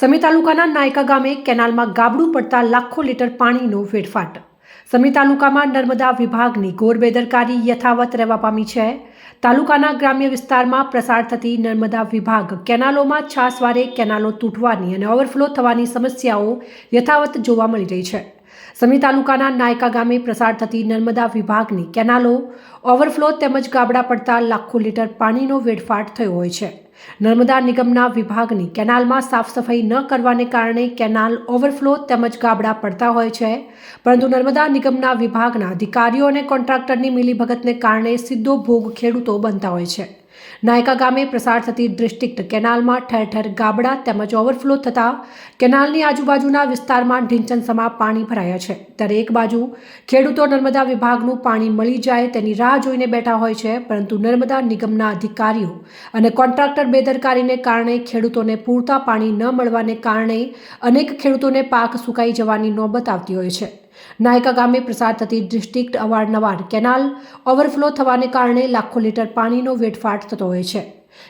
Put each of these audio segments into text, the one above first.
સમી તાલુકાના નાયકા ગામે કેનાલમાં ગાબડું પડતા લાખો લીટર પાણીનો વેડફાટ. સમી તાલુકામાં નર્મદા વિભાગની ઘોર બેદરકારી યથાવત રહેવા પામી છે. તાલુકાના ગ્રામ્ય વિસ્તારમાં પ્રસાર થતી નર્મદા વિભાગ કેનાલોમાં છાસવારે કેનાલો તૂટવાની અને ઓવરફ્લો થવાની સમસ્યાઓ યથાવત જોવા મળી રહી છે. સમી તાલુકાના નાયકા ગામે પ્રસાર થતી નર્મદા વિભાગની કેનાલો ઓવરફ્લો તેમજ ગાબડા પડતા લાખો લીટર પાણીનો વેડફાટ થયો હોય છે. નર્મદા નિગમના વિભાગની કેનાલમાં સાફ સફાઈ ન કરવાને કારણે કેનાલ ઓવરફ્લો તેમજ ગાબડા પડતા હોય છે. પરંતુ નર્મદા નિગમના વિભાગના અધિકારીઓ અને કોન્ટ્રાક્ટરની મિલીભગતને કારણે સીધો ભોગ ખેડૂતો બનતા હોય છે. નાયકા ગામે પ્રસાર થતી ડિસ્ટ્રિક્ટ કેનાલમાં ઠેર ઠેર ગાબડા તેમજ ઓવરફ્લો થતાં કેનાલની આજુબાજુના વિસ્તારમાં ઢીંચણસમા પાણી ભરાયા છે. ત્યારે એક બાજુ ખેડૂતો નર્મદા વિભાગનું પાણી મળી જાય તેની રાહ જોઈને બેઠા હોય છે, પરંતુ નર્મદા નિગમના અધિકારીઓ અને કોન્ટ્રાક્ટર બેદરકારીને કારણે ખેડૂતોને પૂરતા પાણી ન મળવાને કારણે અનેક ખેડૂતોને પાક સુકાઈ જવાની નોબત આવતી હોય છે. નાયકા ગામે પ્રસાર થતી ડિસ્ટ્રિક્ટ અવારનવાર કેનાલ ઓવરફ્લો થવાને કારણે લાખો લીટર પાણીનો વેડફાટ થતો હોય છે.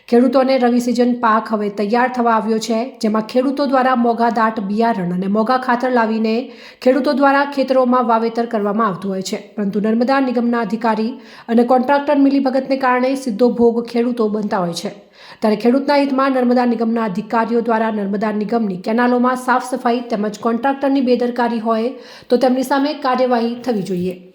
ખેડૂતોને રવિ સિઝન પાક હવે તૈયાર થવા આવ્યો છે, જેમાં ખેડૂતો દ્વારા મોગા દાટ, બિયારણ અને મોગા ખાતર લાવીને ખેડૂતો દ્વારા ખેતરોમાં વાવેતર કરવામાં આવતું હોય છે. પરંતુ નર્મદા નિગમના અધિકારી અને કોન્ટ્રાક્ટર મિલીભગતને કારણે સીધો ભોગ ખેડૂતો બનતા હોય છે. ત્યારે ખેડૂતના હિતમાં નર્મદા નિગમના અધિકારીઓ દ્વારા નર્મદા નિગમની કેનાલોમાં સાફ સફાઈ તેમજ કોન્ટ્રાક્ટરની બેદરકારી હોય તો તેમની સામે કાર્યવાહી થવી જોઈએ.